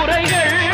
குறைகள்